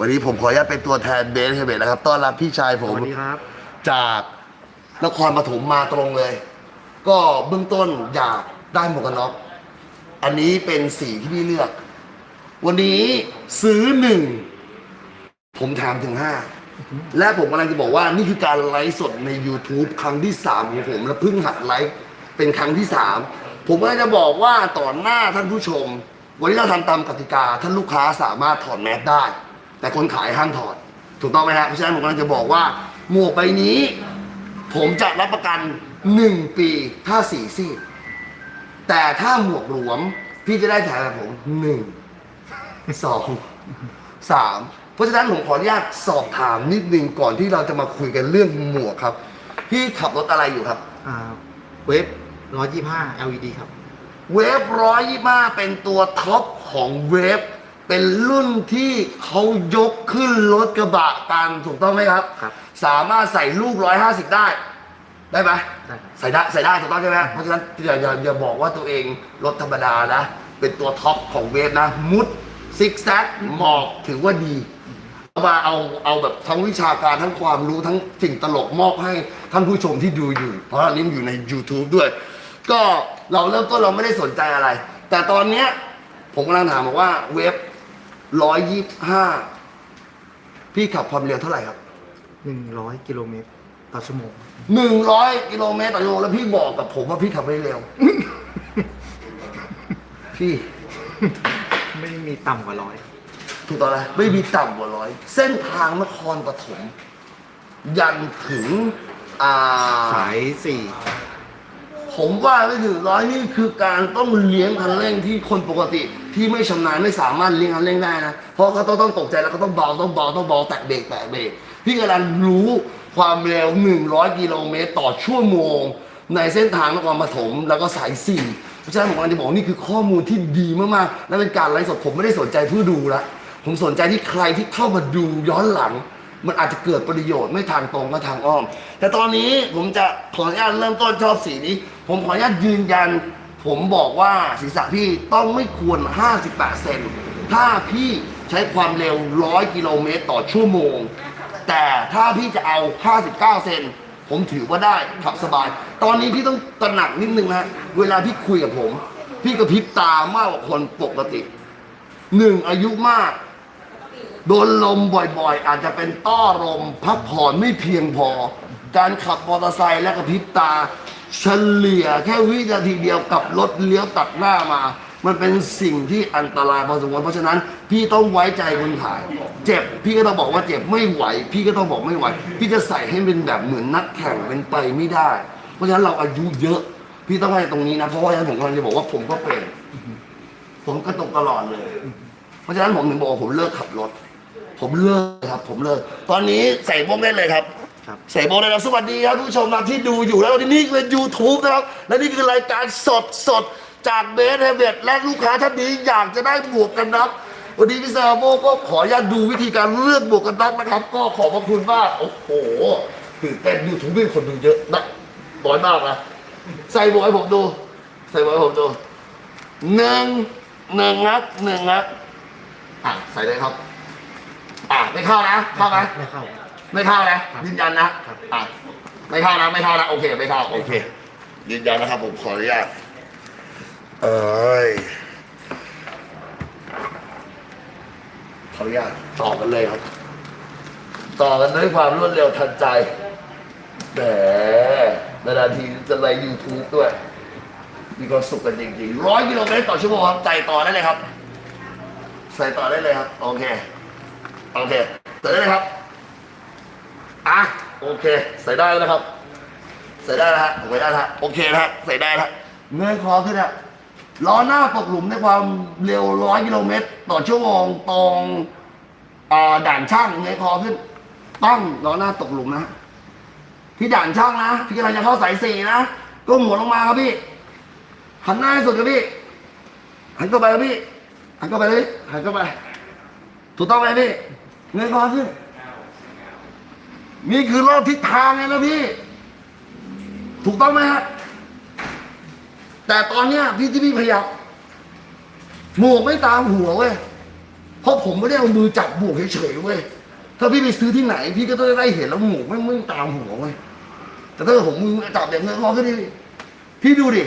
วันนี้ผมขออนุญาตเป็นตัวแทนเบสเฮเบตนะครับต้อนรับพี่ชายผสมวัสดีครับ จากนครปฐมมาตรงเลย ก็เบื้องต้นอยากได้หมวกกันน็อกอันนี้เป็นสีที่พี่เลือก วันนี้ซื้อหนึ่ง ผมแถมถึงห้าและผมกำลังจะบอกว่านี่คือการไลฟ์สดใน YouTube ครั้งที่สามของผมและเพิ่งหัดไลฟ์เป็นครั้งที่สามผมก็จะบอกว่าต่อหน้าท่านผู้ชม วันนี้เราทำตามกติกาท่านลูกค้าสามารถถอดแมสได้ แต่คนขายห้ามถอด ถูกต้องไหมฮะเพราะฉะนั้นผมกำลังจะบอกว่า หมวกใบนี้ ผมจะรับประกันหนึ่งปีถ้าสีซีดแต่ถ้าหมวกหลวม พี่จะได้แถมแบบผมหนึ่งสองสามเพราะฉะนั้นผมขออนุญาตสอบถามนิดนึงก่อนที่เราจะมาคุยกันเรื่องหมวกครับ พี่ขับรถอะไรอยู่ครับ อ่าเวฟ125 LED ครับ เวฟร้อยยี่าเป็นตัวท็อปของเวฟ เป็นรุ่นที่เขายกขึ้นรถกระบะกันถูกต้องไหมครับ ครับ สามารถใส่ลูกร้อยห้าสิบได้ ได้ไหมได้ครับ ใส่ได้ใส่ได้ถูกต้องใช่ไหมเพราะฉะนั้นอย่าอย่าอย่าบอกว่าตัวเองรถธรรมดานะ เป็นตัวท็อปของเวฟนะ มุดซิกแซกหมอกถือว่าดี เอามาเอาเอาแบบทั้งวิชาการทั้งความรู้ทั้งสิ่งตลกมอบให้ท่านผู้ชมที่ดูอยู่ เพราะอันนี้มันอยู่ใน YouTube ด้วย ก็เราเริ่มต้นเราไม่ได้สนใจอะไร แต่ตอนเนี้ยผมกำลังถามบอกว่าเวฟ ร้อยยี่ห้าพี่ขับความเร็วเท่าไหร่ครับ100กิโลเมตรต่อชั่วโมง หนึ่งร้อยกิโลเมตรต่อชั่วโมงแล้วพี่บอกกับผมว่าพี่ขับไม่เร็ว พี่ไม่มีต่ำกว่าร้อยถูกต้องไหมไม่มีต่ำกว่าร้อยเส้นทางนครปฐมยันถึงอ่าสาย ผมว่าไม่ถึงร้อยนี่คือการต้องเลี้ยงคันเร่งที่คนปกติ ที่ไม่ชำนาญไม่สามารถเลี้ยงคันเร่งได้นะ เพราะเขาต้องต้องตกใจแล้วก็ต้องเบาต้องเบาต้องเบาแตะเบรกแตะเบรกพี่กำลังรู้ความเร็ว 100 กิโลเมตรต่อชั่วโมง ในเส้นทางนครปฐมแล้วก็สายสี่เพราะฉะนั้นผมกำลังจะบอกนี่คือข้อมูลที่ดีมากๆและเป็นการไลฟ์สดผมไม่ได้สนใจเพื่อดูละผมสนใจที่ใครที่เข้ามาดูย้อนหลัง มันอาจจะเกิดประโยชน์ไม่ทางตรงก็ทางอ้อม แต่ตอนนี้ผมจะขออนุญาตเริ่มต้นชอบสีนี้ ผมขออนุญาตยืนยัน ผมบอกว่าศีรษะพี่ต้องไม่ควร 58 เซนถ้าพี่ใช้ความเร็ว 100 กิโลเมตรต่อชั่วโมง แต่ถ้าพี่จะเอา 59 เซนผมถือว่าได้ขับสบาย ตอนนี้พี่ต้องตระหนักนิดนึงนะเวลาพี่คุยกับผม พี่กระพริบตามากกว่าคนปกติหนึ่งอายุมาก โดนลมบ่อยๆ อาจจะเป็นต้อลมพักผ่อนไม่เพียงพอ การขับมอเตอร์ไซค์และกระพริบตา เฉลี่ยแค่วินาทีเดียวกับรถเลี้ยวตัดหน้ามา มันเป็นสิ่งที่อันตรายพอสมควรเพราะฉะนั้น พี่ต้องไว้ใจคนขาย เจ็บพี่ก็ต้องบอกว่าเจ็บไม่ไหว พี่ก็ต้องบอกไม่ไหว พี่จะใส่ให้เป็นแบบเหมือนนักแข่งเป็นไปไม่ได้ เพราะฉะนั้นเราอายุเยอะ พี่ต้องให้ตรงนี้นะเพราะว่าฉะนั้นผมกำลังจะบอกว่าผมก็เป็นผมก็ตกตลอดเลย เพราะฉะนั้นผมถึงบอกว่าผมเลิกขับรถ ผมเลิกครับ ผมเลิกตอนนี้ใส่โม่งได้เลยครับ ครับ ใส่โม่งได้แล้วสวัสดีครับทุกผู้ชมนะที่ดูอยู่แล้วนี่คือ YouTube นะครับ และนี่คือรายการสดสดจากเบสเฮเวตและลูกค้าท่านนี้อยากจะได้หมวกกันน็อกวันนี้พี่ซาโมก็ขออนุญาตดูวิธีการเลือกหมวกกันน็อกนะครับ ก็ขอบพระคุณมากโอ้โหตื่นเต้นยูทูบมีคนดูเยอะนะน้อยมากนะใส่หมวกให้ผมดู ใส่หมวกให้ผมดูหนึ่งหนึ่งนัดหนึ่งนัดอะใส่เลยครับ อะไม่เข้านะ เข้าไหมไม่เข้า ไม่เข้านะ ยืนยันนะครับอะไม่เข้านะ ไม่เข้านะ โอเค ไม่เข้า โอเค ยืนยันนะครับผมขออนุญาต เอ้ยขออนุญาตต่อกันเลยครับ ต่อกันด้วยความรวดเร็วทันใจแหมนานๆทีจะไลฟ์ยูทูบด้วย มีความสุขกันจริงๆร้อยกิโลเมตรต่อชั่วโมงครับใส่ต่อได้เลยครับ ใส่ต่อได้เลยครับ โอเค โอเคใส่ได้เลยครับอะโอเค ใส่ได้แล้วนะครับ ใส่ได้แล้วฮะใส่ได้แล้วฮะโอเคนะฮะใส่ได้แล้วเงยคอขึ้นฮะล้อหน้าตกหลุมในความเร็วร้อยกิโลเมตร ต่อชั่วโมงตรงอ่าด่านช่างเงยคอขึ้นตั้งล้อหน้าตกหลุมนะที่ด่านช่างนะพี่กำลังจะเข้าสายสี่นะก้มหัวลงมาครับพี่หันหน้าให้สุดครับพี่หันเข้าไปครับพี่หันเข้าไปเลยหันเข้าไปถูกต้องไหมพี่ เงยคอขึ้น นี่คือรอบทิศทางไงนะพี่ ถูกต้องไหมฮะ แต่ตอนเนี้ยพี่ที่พี่พยายามหมวกไม่ตามหัวเว้ย เพราะผมไม่ได้เอามือจับหมวกเฉยๆเว้ย ถ้าพี่ไปซื้อที่ไหน พี่ก็ต้องได้เห็นแล้วหมวกไม่งไม่ตามหัวเว้ย แต่ถ้าเกิดผมมือจับอย่างเงี้ยพอก็ดีพี่ดูดิ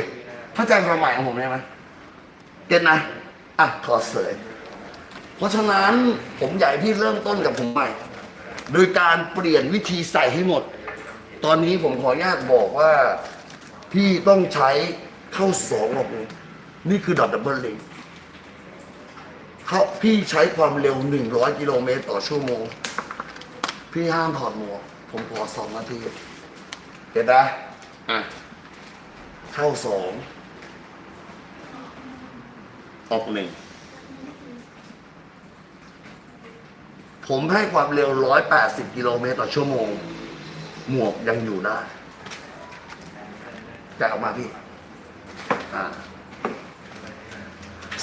เข้าใจความหมายของผมไหมเก็ตนะ อะ ขอเสย เพราะฉะนั้นผมอยากให้พี่เริ่มต้นกับผมใหม่ โดยการเปลี่ยนวิธีใส่ให้หมด ตอนนี้ผมขออนุญาตบอกว่า พี่ต้องใช้เข้าสองออกหนึ่งนี่คือดอทดับเบิลลิงเขาพี่ใช้ความเร็ว 100 กิโลเมตรต่อชั่วโมง พี่ห้ามถอดหมวก ผมขอสองนาทีเห็นไหมอะ เข้าสองออกหนึ่ง ผมให้ความเร็ว 180 กิโลเมตรต่อชั่วโมง หมวกยังอยู่ได้แกะออกมาพี่ อ่า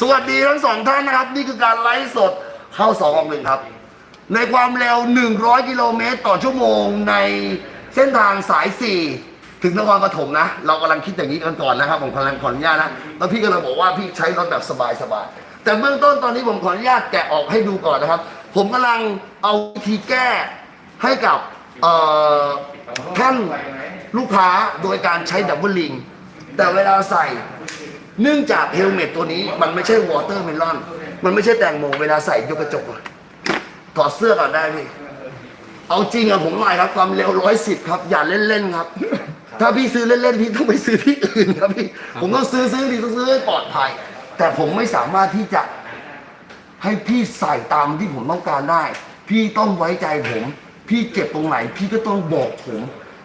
สวัสดีทั้งสองท่านนะครับ นี่คือการไลฟ์สดเข้าสองออกหนึ่งครับ ในความเร็ว 100 กิโลเมตรต่อชั่วโมงในเส้นทางสาย 4 ถึงนครปฐมนะ เรากำลังคิดอย่างนี้กันก่อนนะครับ ผมกำลังขออนุญาตนะ แล้วพี่ก็เลยบอกว่าพี่ใช้รถแบบสบายๆ แต่เบื้องต้นตอนนี้ผมขออนุญาตแกะออกให้ดูก่อนนะครับ ผมกำลังเอาวิธีแก้ให้กับเอ่อท่านลูกค้าโดยการใช้ดับเบิลลิง แต่เวลาใส่เนื่องจากเฮลเมตตัวนี้มันไม่ใช่วอเตอร์เมลอน มันไม่ใช่แตงโมเวลาใส่ยกกระจกอะถอดเสื้อก่อนได้พี่เอาจริงอะผมหน่อยครับความเร็วร้อยสิบครับ อย่าเล่นๆครับ ถ้าพี่ซื้อเล่นๆพี่ต้องไปซื้อที่อื่นครับพี่ผมต้องซื้อซื้อดีต้องซื้อให้ปลอดภัย แต่ผมไม่สามารถที่จะ ให้พี่ใส่ตามที่ผมต้องการได้ พี่ต้องไว้ใจผม พี่เจ็บตรงไหน พี่ก็ต้องบอกผม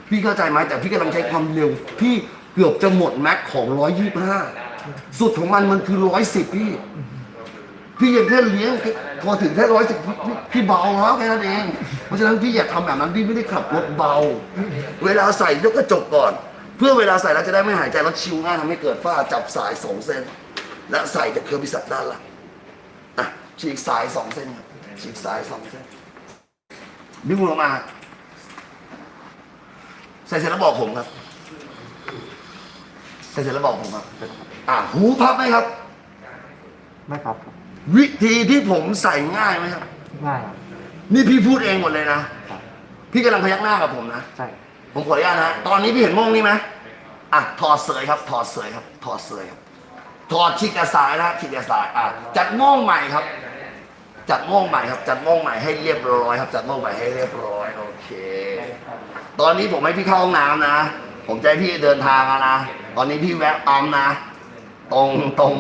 พี่เข้าใจไหมแต่พี่กำลังใช้ความเร็วพี่เกือบจะหมดแม็กของร้อยยี่ห้าสุดของมันมันคือร้อยสิบพี่ พี่ยังแค่เลี้ยงพอถึงแค่ร้อยสิบพี่เบาแล้วแค่นั้นเอง เพราะฉะนั้นพี่อย่าทำแบบนั้นพี่ไม่ได้ขับรถเบา เวลาใส่ยกกระจกก่อน เพื่อเวลาใส่แล้วจะได้ไม่หายใจแล้วชิวง่ายทำให้เกิดฝ้าจับสายสองเส้นและใส่จากเคอร์บิสัตด้านหลังอะ ฉีกสายสองเส้นครับฉีกสายสองเส้นดึงมือออกมา ใส่เสร็จแล้วบอกผมครับ ใส่เสร็จแล้วบอกผมครับ อะหูพับไหมครับ ไม่ครับ วิธีที่ผมใส่ง่ายไหมครับ ง่ายครับ นี่พี่พูดเองหมดเลยนะครับพี่กำลังพยักหน้ากับผมนะ ใช่ ผมขออนุญาตนะ ตอนนี้พี่เห็นโม่งนี่ไหมอะ ถอดเสยครับ ถอดเสยครับ ถอดเสยครับ ถอดชิกกระสายนะชิกกระสาย อะ จัดโม่งใหม่ครับ จัดโม่งใหม่ครับ จัดโม่งใหม่ให้เรียบร้อยครับ จัดโม่งใหม่ให้เรียบร้อยโอเค ตอนนี้ผมให้พี่เข้าห้องน้ำนะ ผมจะให้พี่เดินทางแล้วนะ ตอนนี้พี่แวะปั๊มนะ ตรงตรง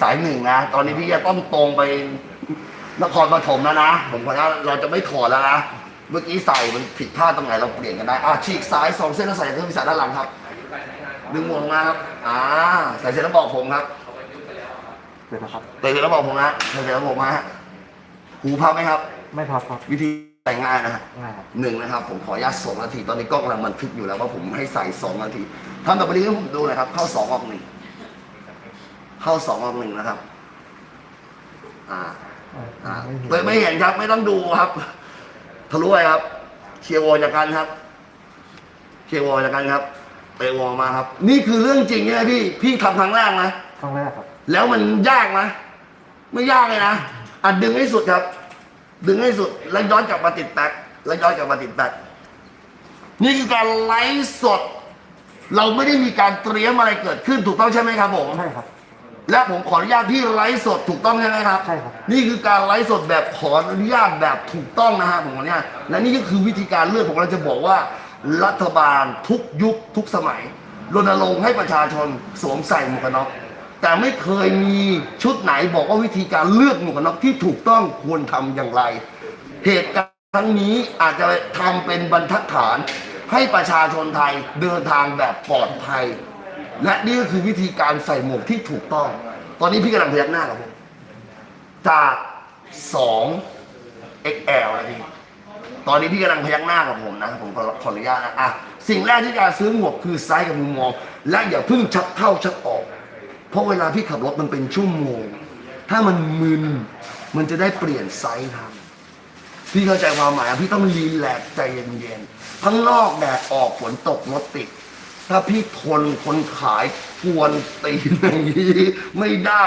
สายหนึ่งนะ ตอนนี้พี่จะต้องตรงไปนครปฐมแล้วนะ ผมขออนุญาตเราจะไม่ถอดแล้วนะ เมื่อกี้ใส่มันผิดพลาดตรงไหนเราเปลี่ยนกันได้ อะฉีกซ้ายสองเส้นแล้วใส่เครื่องพิศาด้านหลังครับ ดึงหมวกลงมาครับ อ่า ใส่เสร็จแล้วบอกผมครับ เสร็จแล้วครับ ใส่เสร็จแล้วบอกผมนะใส่เสร็จแล้วบอกมาฮะ หูพับไหมครับ ไม่พับครับวิธีใส่ง่ายนะฮะง่ายครับหนึ่งนะครับ ผมขออนุญาตสองนาที ตอนนี้กล้องกำลังบันทึกอยู่แล้วว่าผมให้ใส่สองนาทีทำแบบนี้ให้ผมดูหนะครับ เข้าสองออกหนึ่งเข้าสองออกหนึ่งนะครับ อ่าอ่าไม่เห็นไม่ไม่เห็นครับไม่ต้องดูครับทะลุไปครับเชียร์วอลจากกันครับเชียร์วอลจากกันครับเตะวอลมาครับ นี่คือเรื่องจริงใช่ไหมพี่พี่ทำครั้งแรกนะครั้งแรกครับ แล้วมันยากไหมไม่ยากเลยนะ อะดึงให้สุดครับ ดึงให้สุด แล้วย้อนกลับมาติดแบ็คแล้วย้อนกลับมาติดแบ็คนี่คือการไลฟ์สด เราไม่ได้มีการเตรียมอะไรเกิดขึ้นถูกต้องใช่ไหมครับผมใช่ครับ และผมขออนุญาตที่ไลฟ์สดถูกต้องใช่ไหมครับใช่ครับ นี่คือการไลฟ์สดแบบขออนุญาตแบบถูกต้องนะฮะผมขออนุญาตและนี่ก็คือวิธีการเลือกผมเราจะบอกว่า รัฐบาลทุกยุคทุกสมัยรณรงค์ให้ประชาชนสวมใส่หมวกกันน็อก แต่ไม่เคยมีชุดไหนบอกว่าวิธีการเลือกหมวกกันน็อกที่ถูกต้องควรทำอย่างไร เหตุการณ์ครั้งนี้อาจจะทำเป็นบรรทัดฐาน ให้ประชาชนไทยเดินทางแบบปลอดภัย และนี่ก็คือวิธีการใส่หมวกที่ถูกต้อง ตอนนี้พี่กำลังพยักหน้ากับผมจาก 2 XL นะพี่ ตอนนี้พี่กำลังพยักหน้ากับผมนะ ผมขอขออนุญาตนะอะสิ่งแรกที่การซื้อหมวกคือไซส์กับมุมมอง และอย่าเพิ่งชักเข้าชักออก เพราะเวลาพี่ขับรถมันเป็นชั่วโมง ถ้ามันมึนมันจะได้เปลี่ยนไซส์ทันพี่เข้าใจความหมายพี่ต้องรีแลกซ์ใจเย็นๆข้างนอกแดดออกฝนตกรถติด ถ้าพี่ทนคนขายกวนตีนอย่างนี้ไม่ได้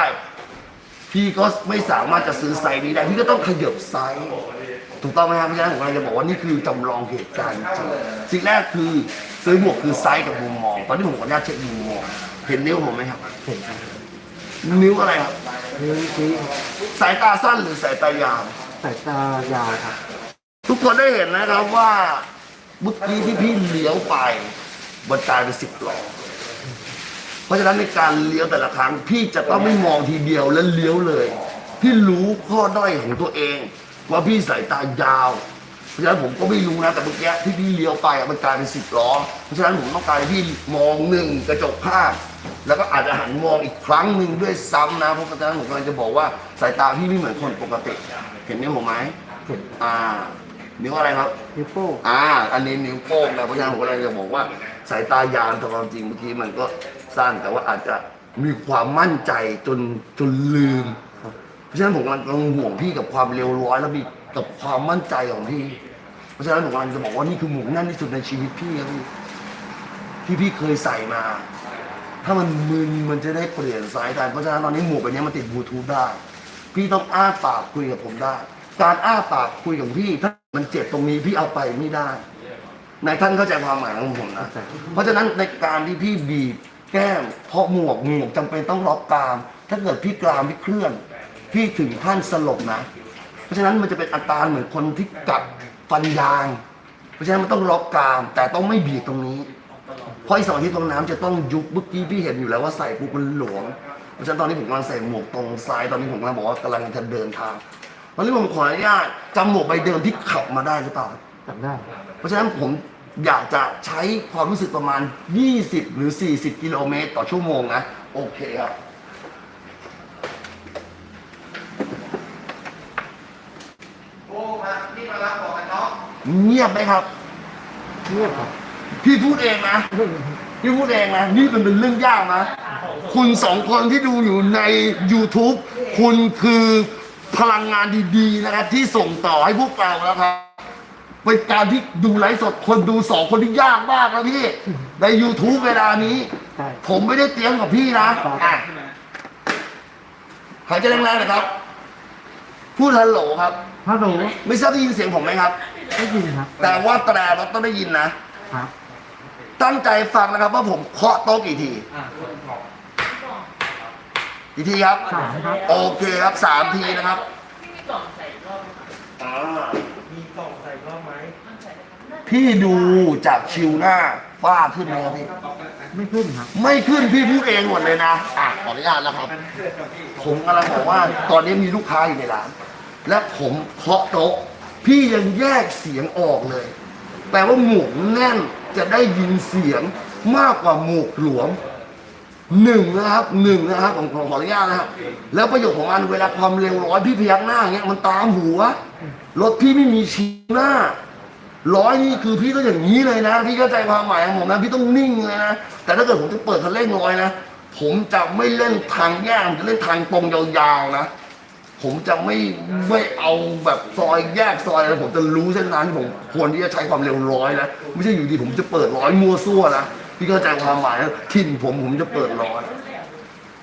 พี่ก็ไม่สามารถจะซื้อไซส์นี้ได้ พี่ก็ต้องขยับไซส์ถูกต้องไหมครับพราะฉะนั้นผมกำลังจะบอกว่านี่คือจำลองเหตุการณ์จริงสิ่งแรกคือซื้อหมวกคือไซส์กับมุมมอง ตอนนี้ผมขออนุญาตเช็คมุมมอง เห็นนิ้วผมไหมครับ เห็นครับนิ้วอะไรครับ นิ้วชี้สายตาสั้นหรือสายตายาว สายตายาวครับ ทุกคนได้เห็นนะครับว่าเมื่อกี้ที่พี่เลี้ยวไปมันกลายเป็นสิบล้อเพราะฉะนั้นในการเลี้ยวแต่ละครั้ง พี่จะต้องไม่มองทีเดียวแล้วเลี้ยวเลย พี่รู้ข้อด้อยของตัวเอง ว่าพี่สายตายาว เพราะฉะนั้นผมก็ไม่รู้นะแต่เมื่อกี้ที่พี่เลี้ยวไปอะมันกลายเป็นสิบล้อเพราะฉะนั้นผมต้องการให้พี่มองหนึ่งกระจกข้าง แล้วก็อาจจะหันมองอีกครั้งหนึ่งด้วยซ้ำนะเพราะฉะนั้นผมกำลังจะบอกว่าสายตาพี่ไม่เหมือนคนปกติ เห็นนิ้วผมไหมเห็นอ่า นิ้วอะไรครับ นิ้วโป้งอ่า อันนี้นิ้วโป้งนะเพราะฉะนั้นผมก็เลยจะบอกว่าสายตายาวแต่ความจริงเมื่อกี้มันก็สั้นแต่ว่าอาจจะมีความมั่นใจจนจนลืมครับเพราะฉะนั้นผมกำลังห่วงพี่กับความเร็วร้อยแล้วมีกับความมั่นใจของพี่ เพราะฉะนั้นผมกำลังจะบอกว่านี่คือหมวกแน่นที่สุดในชีวิตพี่ครับพี่ที่พี่เคยใส่มา ถ้ามันมึนมันจะได้เปลี่ยนสายกันเพราะฉะนั้นตอนนี้หมวกใบนี้มันติดบลูทูธได้ พี่ต้องอ้าปากคุยกับผมได้ การอ้าปากคุยกับพี่ ถ้ามันเจ็บตรงนี้พี่เอาไปไม่ได้นายท่านเข้าใจความหมายของผมนะ เพราะฉะนั้นในการที่พี่บีบแก้มเพราะหมวกหมวกจำเป็นต้องล็อกกราม ถ้าเกิดพี่กรามพี่เคลื่อน พี่ถึงขั้นสลบนะ เพราะฉะนั้นมันจะเป็นอาการเหมือนคนที่กัดฟันยาง เพราะฉะนั้นมันต้องล็อกกราม แต่ต้องไม่บีบตรงนี้ เพราะอีกสองอาที่ตรงน้ำจะต้องยุบเมื่อกี้พี่เห็นอยู่แล้วว่าใส่ปุ๊บมันหลวม เพราะฉะนั้นตอนนี้ผมกำลังใส่หมวกตรงซ้ายตอนนี้ผมกำลังบอกว่ากำลังจะเดินทางตอนนี้ผมขออนุญาตจำหมวกใบเดิมที่ขับมาได้หรือเปล่าจำได้ เพราะฉะนั้นผมอยากจะใช้ความรู้สึกประมาณ 20 หรือ 40 กิโลเมตร ต่อชั่วโมงนะ โอเคครับเงียบไหมครับ เงียบครับ พี่พูดเองนะ พี่พูดเองนะ นี่มันเป็นเรื่องยากนะ คุณสองคนที่ดูอยู่ใน YouTube คุณคือพลังงานดีๆนะครับ ที่ส่งต่อให้พวกเราแล้วครับเป็นการที่ดูไลฟ์สดคนดูสองคนที่ยากมากนะพี่ ใน YouTube เวลานี้ ใช่ ผมไม่ได้เตรียมกับพี่นะอะหายใจแรงๆนะครับ พูดฮัลโหลครับ ฮัลโหลไม่ทราบได้ยินเสียงผมไหมครับ ได้ยินครับ แต่ว่าแตรรถต้องได้ยินนะ ครับตั้งใจฟังนะครับ ว่าผมเคาะโต๊ะกี่ทีกี่ทีครับ สามครับ โอเคครับสามทีนะครับ พี่มีกล่องใส่รอบอ่ามีกล่องใส่รอบไหมมันใส่ได้ครับพี่ดูจากชิวหน้าฝ้าขึ้นไหมครับพี่ ไม่ขึ้นครับ ไม่ขึ้นพี่พูดเองหมดเลยนะ อะขออนุญาตนะครับ ผมกำลังบอกว่าตอนนี้มีลูกค้าอยู่ในร้าน และผมเคาะโต๊ะ พี่ยังแยกเสียงออกเลย แปลว่าหมวกแน่นจะได้ยินเสียงมากกว่าหมวกหลวมหนึ่งนะครับหนึ่งนะครับผมของขออนุญาตนะครับแล้วประโยชน์ของมันเวลาความเร็วร้อยพี่พยักหน้าเงี้ยมันตามหัวรถพี่ไม่มีชี้หน้าร้อยนี่คือพี่ต้องอย่างนี้เลยนะพี่เข้าใจความหมายของผมนะพี่ต้องนิ่งเลยนะแต่ถ้าเกิดผมจะเปิดคันเร่งร้อยนะผมจะไม่เล่นทางแยกผมจะเล่นทางตรงยาวๆนะ ผมจะไม่ไม่เอาแบบซอยแยกซอยอะไรผมจะรู้เส้นทางที่ผมควรที่จะใช้ความเร็วร้อยนะไม่ใช่อยู่ดีผมจะเปิดร้อยมัวซั่วนะพี่เข้าใจความหมายนะถิ่นผมผมจะเปิดร้อย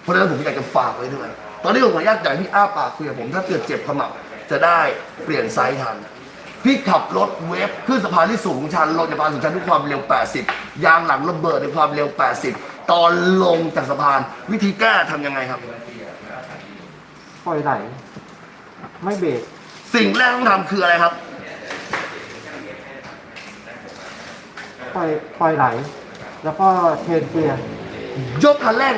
เพราะฉะนั้นผมอยากจะฝากไว้ด้วย ตอนนี้ผมขออนุญาตอยากให้พี่อ้าปากคุยกับผมถ้าเกิดเจ็บขมับจะได้เปลี่ยนไซส์ทันพี่ขับรถเวฟขึ้นสะพานที่สูงชันลงจากสะพานสูงชันด้วยความเร็ว 80 ยางหลังระเบิดด้วยความเร็ว 80 ตอนลงจากสะพานวิธีแก้ทำยังไงครับ ปล่อยไหล ไม่เบรกสิ่งแรกต้องทำคืออะไรครับ ปล่อยปล่อยไหล แล้วก็เทนเกียร์ยกคันเร่ง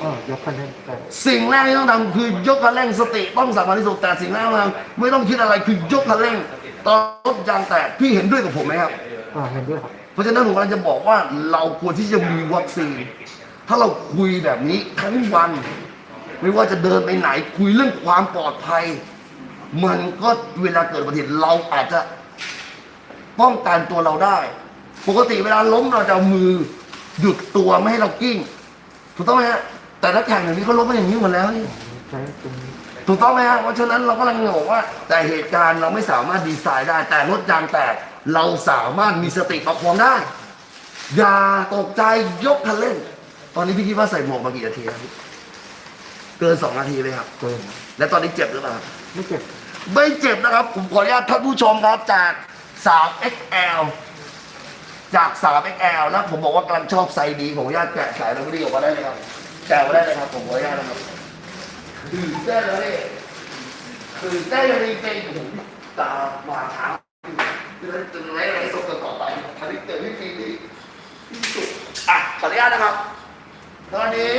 เออยกคันเร่งแต่สิ่งแรกที่ต้องทำคือยกคันเร่งสติต้องสำคัญที่สุดแต่สิ่งแรกที่ต้องทำไม่ต้องคิดอะไรคือยกคันเร่ง ตอนรถยางแตกพี่เห็นด้วยกับผมไหมครับ เออเห็นด้วยครับ เพราะฉะนั้นผมกำลังจะบอกว่าเราควรที่จะมีวัคซีน ถ้าเราคุยแบบนี้ทั้งวัน ไม่ว่าจะเดินไปไหนคุยเรื่องความปลอดภัย มันก็เวลาเกิดอุบัติเหตุเราอาจจะป้องกันตัวเราได้ ปกติเวลาล้มเราจะเอามือหยุดตัวไม่ให้เรากิ้ง ถูกต้องไหมฮะแต่ถ้าแข่งอย่างนี้เขาล้มมาอย่างนี้หมดแล้วนี่ถูกต้องไหมฮะเพราะฉะนั้นเราก็กำลังบอกว่า แต่เหตุการณ์เราไม่สามารถดีไซน์ได้ แต่รถยางแตกเราสามารถมีสติประคองได้ อย่าตกใจยกคันเร่งตอนนี้พี่คิดว่าใส่หมวกมากี่นาทีแล้ว เกินสองนาทีเลยครับ เกินและตอนนี้เจ็บหรือเปล่าครับไม่เจ็บไม่เจ็บนะครับ ผมขออนุญาตท่านผู้ชมครับจาก 3XL จาก 3XL แล้วผมบอกว่ากำลังชอบไซส์ดีผมขออนุญาตแกะสายแล้วไม่ดีออกมาได้เลยครับแกะออกมาได้เลยครับ ผมขออนุญาตนะครับตื่นเต้นเลยตื่นเต้นเลยจริงๆผมตามาเช้าจะได้จะไล่ไล่สดต่อไปอันนี้เกิดที่ฟีนี่ที่สุดอะขออนุญาตนะครับตอนนี้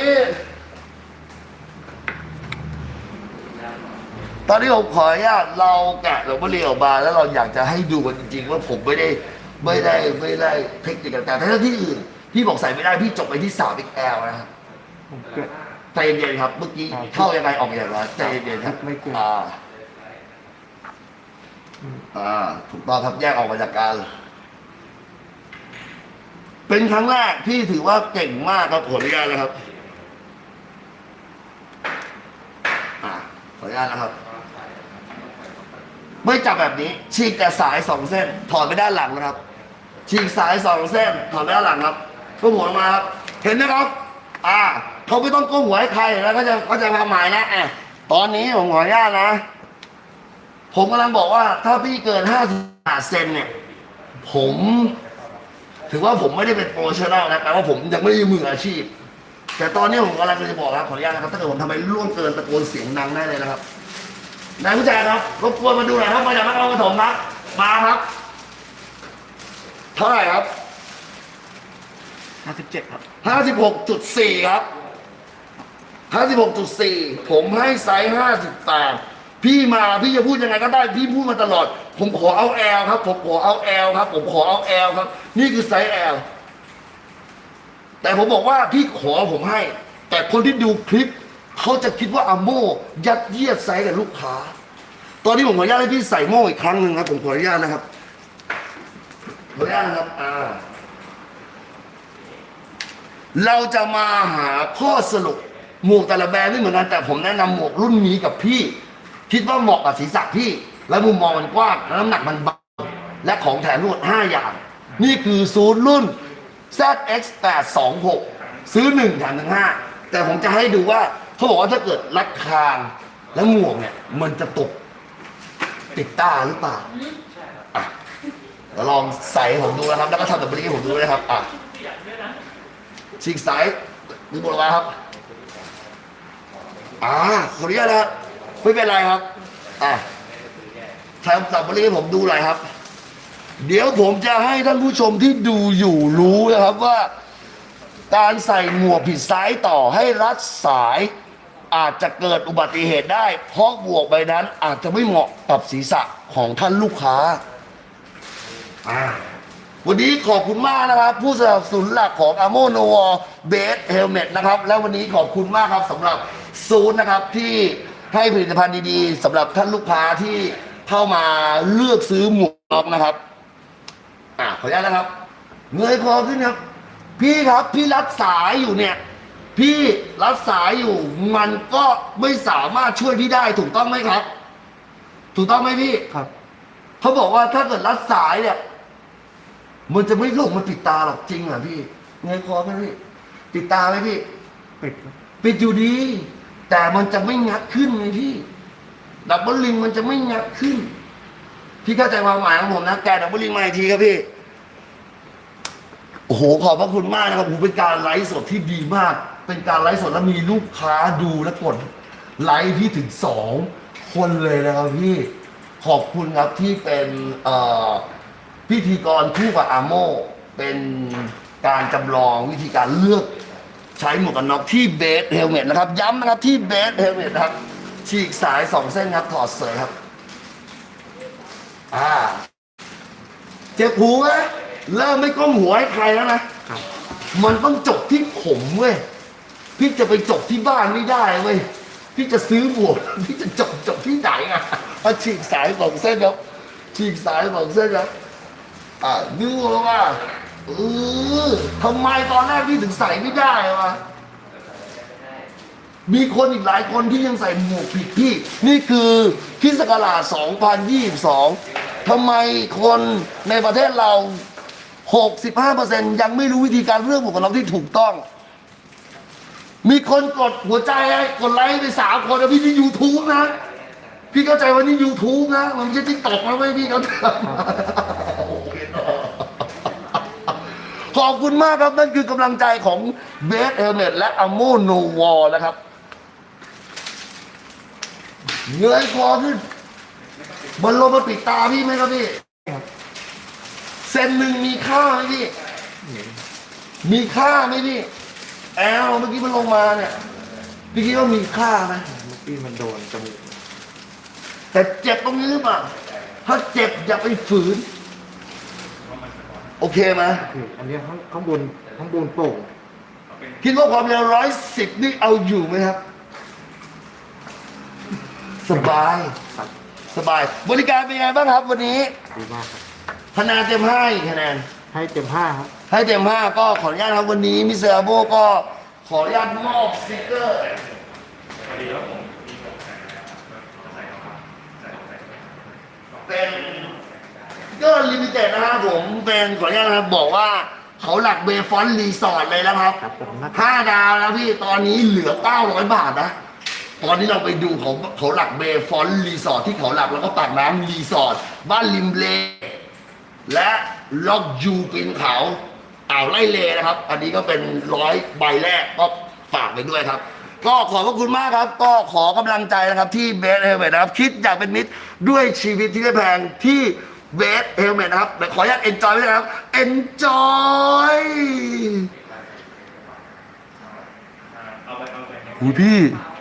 ตอนนี้ผมขออนุญาตเราแกะหลวงพ่อเรียวมาแล้วเราอยากจะให้ดูกันจริงๆ ว่าผมไม่ได้ไม่ได้ไม่ได้เทคนิคต่างๆแต่ถ้าที่อื่นพี่บอกใส่ไม่ได้พี่จบไปที่3 XL นะครับผมเกิด ใจเย็นๆครับ เมื่อกี้เข้ายังไงออกอย่างไรใจเย็นๆครับไม่เกิน อ่าอ่าถูกต้องครับแยกออกมาจากกันเป็นครั้งแรกพี่ถือว่าเก่งมากครับขออนุญาตนะครับ อ่าขออนุญาตนะครับ ไม่จับแบบนี้ ฉีกแต่สายสองเส้น ถอดไปด้านหลังนะครับ ฉีกสายสองเส้น ถอดไปด้านหลังครับก้มหัวมาครับ เห็นไหมครับ อ่า เขาไม่ต้องก้มหัวให้ใครแล้วก็จะก็จะความหมายนะอะตอนนี้ผมขออนุญาตนะ ผมกำลังบอกว่า ถ้าพี่เกินห้าสิบเซนเนี่ย ผม ถือว่าผมไม่ได้เป็นโปรเชชั่นแนลนะแต่ว่าผมยังไม่ได้มืออาชีพ แต่ตอนนี้ผมกำลังจะบอกครับขออนุญาตนะครับถ้าเกิดผมทำไปล่วงเกินตะโกนเสียงดังได้เลยนะครับ นายผู้ชายครับรบกวนมาดูหน่อยครับมาจากนครปฐมครับ มาครับ เท่าไหร่ครับห้าสิบเจ็ดครับห้าสิบหกจุดสี่ครับห้าสิบหกจุดสี่ผมให้ไซส์ห้าสิบแปดพี่มาพี่จะพูดยังไงก็ได้พี่พูดมาตลอด ผมขอเอาแอลครับ ผมขอเอาแอลครับ ผมขอเอาแอลครับ นี่คือไซส์แอลแต่ผมบอกว่าพี่ขอผมให้ แต่คนที่ดูคลิป เขาจะคิดว่าอาโม่ยัดเยียดไซส์กับลูกค้า ตอนนี้ผมขออนุญาตให้พี่ใส่โม่อีกครั้งหนึ่งครับผมขออนุญาตนะครับขออนุญาตนะครับอ่าเราจะมาหาข้อสรุปหมวกแต่ละแบรนด์ไม่เหมือนกันแต่ผมแนะนำหมวกรุ่นนี้กับพี่ คิดว่าเหมาะกับศีรษะพี่ และมุมมองมันกว้างและน้ำหนักมันเบาและของแถมทั้งหมด5อย่าง นี่คือศูนย์รุ่น ZX826 ซื้อ 1 แถมถึง5แต่ผมจะให้ดูว่า เขาบอกว่าถ้าเกิดรัดคางแล้วหมวกเนี่ย มันจะตกติดตาหรือเปล่าอะเดี๋ยวลองใส่ให้ผมดูนะครับ แล้วก็ทำแบบนี้ให้ผมดูนะครับอะเสียงด้วยนะฉีกสายดูบนไว้ครับอ่าขออนุญาตนะครับไม่เป็นไรครับอะทำสับบรีให้ผมดูหน่อยครับ เดี๋ยวผมจะให้ท่านผู้ชมที่ดูอยู่รู้นะครับว่า การใส่หมวกผิดซ้ายต่อให้รัดสาย อาจจะเกิดอุบัติเหตุได้ เพราะหมวกใบนั้นอาจจะไม่เหมาะกับศีรษะของท่านลูกค้าอ่าวันนี้ขอบคุณมากนะครับ ผู้สนับสนุนหลักของ a m o n o w a b a s e Helmet นะครับ แล้ววันนี้ขอบคุณมากครับสำหรับซูนนะครับที่ให้ผลิตภัณฑ์ดีๆสำหรับท่านลูกค้าที่เข้ามาเลือกซื้อหมวกน็อกนะครับ อ่าขออนุญาตนะครับ เงยคอขึ้นครับ พี่ครับพี่รับสายอยู่เนี่ย พี่รับสายอยู่ มันก็ไม่สามารถช่วยพี่ได้ถูกต้องไหมครับ ถูกต้องไหมพี่ ครับ เขาบอกว่าถ้าเกิดรัดสายเนี่ย มันจะไม่ลงมันปิดตาหรอกจริงเหรอพี่เงยคอไหมพี่ ปิดตาไหมพี่ ปิดครับปิดอยู่ดี แต่มันจะไม่งัดขึ้นไงพี่ ดับเบิลลิงมันจะไม่งัดขึ้น พี่เข้าใจความหมายของผมนะแกะดับเบิลลิงมาอีกทีครับพี่ โอ้โหขอบพระคุณมากนะครับโอ้โหเป็นการไลฟ์สดที่ดีมาก เป็นการไลฟ์สดแล้วมีลูกค้าดูและกดไลฟ์พี่ถึงสองคนเลยนะครับพี่ขอบคุณครับที่เป็นเอ่อพิธีกรคู่กับอาโมเป็นการจำลองวิธีการเลือกใช้หมวกกันน็อกที่เบสเฮลเมตนะครับ ย้ำนะครับที่เบสเฮลเมตนะครับฉีกสายสองเส้นครับถอดเสยครับอ่าเจ็บหูไหมเริ่มไม่ก้มหัวให้ใครแล้วนะครับมันต้องจบที่ผมเว้ย พี่จะไปจบที่บ้านไม่ได้เว้ยพี่จะซื้อหมวกพี่จะจบจบที่ไหนอะเอาฉีกสายสองเส้นครับฉีกสายสองเส้นครับอ่าดูว่าเออทำไมตอนแรกพี่ถึงใส่ไม่ได้วะมีคนอีกหลายคนที่ยังใส่หมวกผิดพี่ นี่คือคริสต์ศักราช2022 ทำไมคนในประเทศเรา 65%ยังไม่รู้วิธีการเลือกหมวกกันน็อกที่ถูกต้อง มีคนกดหัวใจให้กดไลค์ไปสามคนนะพี่ที่ยูทูบนะ พี่เข้าใจว่านี่ยูทูบนะ มันไม่ใช่ทิกตอกนะไม่พี่เขาทขอบคุณมากครับ นั่นคือกำลังใจของเบสเอลเมดและอโมโนวอลนะครับเงยคอขึ้นบอลลมมาปิดตาพี่ไหมครับพี่เซนหนึ่งมีค่าไหมพี่ มีค่าไหมพี่ แอลเมื่อกี้มันลงมาเนี่ยพี่คิดว่ามีค่าไหมเมื่อกี้มันโดนจมูกแต่เจ็บตรงนี้หรือเปล่าถ้าเจ็บอย่าไปฝืน โอเคไหมคืออันนี้ข้างข้างบนข้างบนโป่งคิดว่าความเร็วร้อยสิบนี่เอาอยู่ไหมครับ สบาย ครับสบาย บริการเป็นไงบ้างครับ วันนี้ดีมากครับ คะแนนเต็มห้าอีกคะแนนให้เต็มห้าครับ ให้เต็มห้าก็ขออนุญาตครับวันนี้มิสเตอร์อาโบก็ขออนุญาตมอบสติกเกอร์เป็นก็ลิมิเต็ดนะครับผมเป็นขออนุญาตนะครับบอกว่าเขาหลักเบฟอนรีสอร์ทเลยนะครับครับผมนะห้าดาวแล้วพี่ตอนนี้เหลือ900บาทนะ ตอนนี้เราไปดูของเขาหลักเบฟอนรีสอร์ทที่เขาหลักแล้วก็ปากน้ำรีสอร์ทบ้านริมเลและล็อกยูปีนเขา อ่าวไล่เลนะครับ อันนี้ก็เป็นร้อยใบแรกก็ฝากไปด้วยครับ ก็ขอบพระคุณมากครับ ก็ขอกำลังใจนะครับที่เบสเฮลเมตนะครับ คิดอยากเป็นมิตรด้วยชีวิตที่ไม่แพงที่เบสเฮลเมตนะครับแต่ขออนุญาตเอนจอยไว้นะครับเอนจอยเอาไปเอาไปหูพี่เ